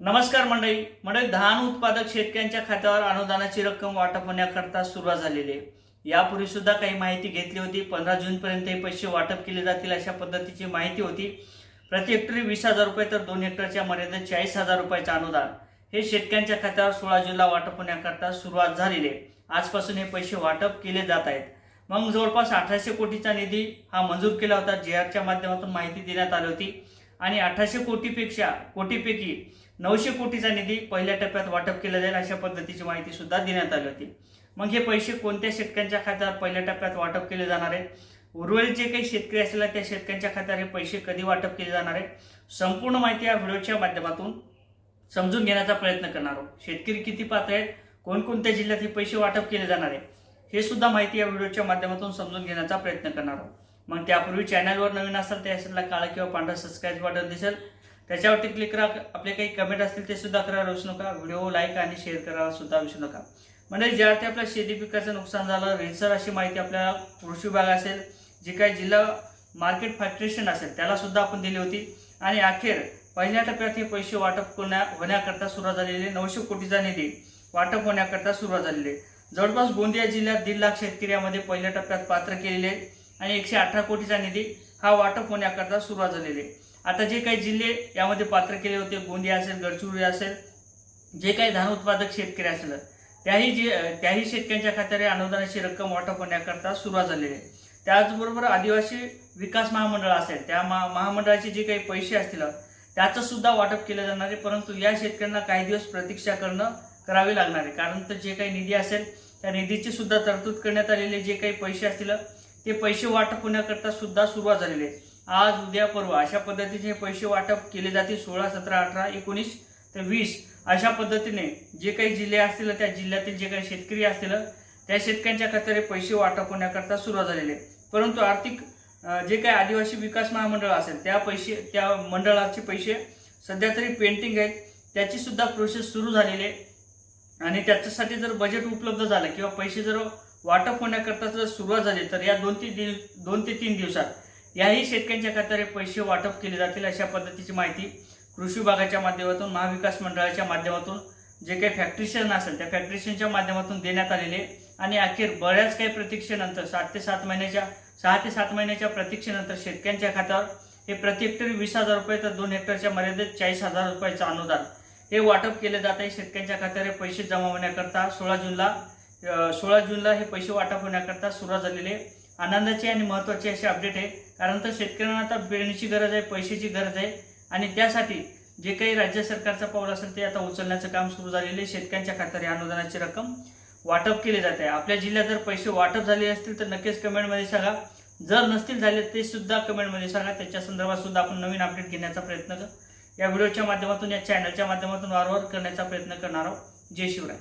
नमस्कार मंडळी. मंडळी धान उत्पादक शेतकऱ्यांच्या खात्यावर अनुदानाची रक्कम वाटप होण्याकरता सुरुवात झालेली आहे. यापूर्वी सुद्धा काही माहिती घेतली होती. पंधरा जून पर्यंत हे पैसे वाटप केले जातील अशा पद्धतीची माहिती होती. प्रति हेक्टरी वीस हजार रुपये तर दोन हेक्टरच्या मर्यादेत चाळीस हजार रुपयाचं अनुदान. हे शेतकऱ्यांच्या खात्यावर सोळा जूनला वाटप होण्याकरता सुरुवात झालेली आहे. आजपासून हे पैसे वाटप केले जात आहेत. मग जवळपास अठराशे कोटीचा निधी हा मंजूर केला होता. जे आरच्या माध्यमातून माहिती देण्यात आली होती. आणि अठराशे कोटीपेक्षा कोटीपैकी नऊशे कोटीचा निधी पहिल्या टप्प्यात वाटप केला जाईल अशा पद्धतीची माहिती सुद्धा देण्यात आली होती. मग हे पैसे कोणत्या शेतकऱ्यांच्या खात्यावर पहिल्या टप्प्यात वाटप केले जाणार आहे? उर्वरित जे काही शेतकरी असतील त्या शेतकऱ्यांच्या खात्यावर हे पैसे कधी वाटप केले जाणार आहे? संपूर्ण माहिती या व्हिडिओच्या माध्यमातून समजून घेण्याचा प्रयत्न करणार आहोत. शेतकरी किती पात्र आहेत? कोणकोणत्या जिल्ह्यात हे पैसे वाटप केले जाणार आहे? हे सुद्धा माहिती या व्हिडिओच्या माध्यमातून समजून घेण्याचा प्रयत्न करणार आहोत. मग त्यापूर्वी चॅनलवर नवीन असाल त्या असेल काळा किंवा पांढरा सबस्क्राईब बटन दिसेल. त्याच्यावरती क्लिक करा. आपले काही कमेंट असतील ते सुद्धा करायला विसरू नका. व्हिडिओ लाईक आणि शेअर करायला सुद्धा विसरू नका. म्हणजे ज्या आपल्या शेती पिकाचं नुकसान झालं रेसर अशी माहिती आपल्याला कृषी विभाग असेल जे काही जिल्हा मार्केट फॅक्टरेशन असेल त्याला सुद्धा आपण दिली होती. आणि अखेर पहिल्या टप्प्यात हे पैसे वाटप होण्या होण्याकरता सुरुवात झालेली नऊशे कोटीचा निधी वाटप होण्याकरता सुरुवात झालेली. जवळपास गोंदिया जिल्ह्यात दीड लाख शेतकऱ्यामध्ये पहिल्या टप्प्यात पात्र केलेले आणि एकशे अठरा कोटीचा निधी हा वाटप होण्याकरता सुरुवात झालेली आहे. आता जे काही जिल्हे यामध्ये पात्र केले होते गोंदिया असेल गडचिरोली असेल जे काही धान उत्पादक शेतकरी असेल त्याही जे त्याही शेतकऱ्यांच्या खात्यावर अनुदानाची रक्कम वाटप होण्याकरता सुरुवात झालेली आहे. त्याचबरोबर आदिवासी विकास महामंडळ असेल त्या महा महामंडळाचे जे काही पैसे असतील त्याचं सुद्धा वाटप केलं जाणार आहे परंतु या शेतकऱ्यांना काही दिवस प्रतीक्षा करणं करावी लागणार आहे. कारण तर जे काही निधी असेल त्या निधीची सुद्धा तरतूद करण्यात आलेले जे काही पैसे असतील ते पैसे वाटप होण्याकरता सुद्धा सुरुवात झालेली आहे. आज उद्या परवा अशा पद्धतीचे हे पैसे वाटप केले जातील सोळा सतरा अठरा एकोणीस तर वीस अशा पद्धतीने जे काही जिल्हे असतील त्या जिल्ह्यातील जे काही शेतकरी असतील त्या शेतकऱ्यांच्या खात्यावर पैसे वाटप होण्याकरता सुरुवात झालेली आहे. परंतु आर्थिक जे काही आदिवासी विकास महामंडळ असेल त्या पैसे त्या मंडळाचे पैसे सध्या तरी पेंटिंग आहेत. त्याची सुद्धा प्रोसेस सुरू झालेली आहे. आणि त्याच्यासाठी जर बजेट उपलब्ध झालं किंवा पैसे जर वाटप होण्याकरता जर सुरुवात झाली तर या दोन ते दिव दोन ते तीन दिवसात याही शेतकऱ्यांच्या खात्यावर पैसे वाटप केले जातील अशा पद्धतीची माहिती कृषी विभागाच्या माध्यमातून महाविकास मंडळाच्या माध्यमातून जे काही फॅक्टरीशन असेल त्या फॅक्टरीशनच्या माध्यमातून देण्यात आलेले आणि अखेर बऱ्याच काही प्रतीक्षेनंतर सात ते सात महिन्याच्या सहा ते सात महिन्याच्या प्रतीक्षेनंतर शेतकऱ्यांच्या खात्यावर हे प्रति हेक्टरी वीस हजार रुपये तर दोन हेक्टरच्या मर्यादेत चाळीस हजार रुपयाचं अनुदान हे वाटप केले जात आहे. शेतकऱ्यांच्या खात्यावर पैसे जमा होण्याकरता सोळा जूनला सोळा जूनला हे पैसे वाटप होण्याकरता सुरुवात झालेली आहे. आनंदाची आणि महत्त्वाची अशी अपडेट आहे. कारण तर शेतकऱ्यांना आता पेरणीची गरज आहे पैशाची गरज आहे. आणि त्यासाठी जे काही राज्य सरकारचं पाऊल असेल ते आता उचलण्याचं काम सुरू झालेलं आहे. शेतकऱ्यांच्या खात्यात या अनुदानाची रक्कम वाटप केली जाते. आपल्या जिल्ह्यात जर पैसे वाटप झाले असतील तर नक्कीच कमेंटमध्ये सांगा. जर नसतील झाले ते सुद्धा कमेंटमध्ये सांगा. त्याच्या संदर्भात सुद्धा आपण नवीन अपडेट घेण्याचा प्रयत्न कर. या व्हिडिओच्या माध्यमातून या चॅनलच्या माध्यमातून वारंवार करण्याचा प्रयत्न करणार आहोत. जय शिवराय.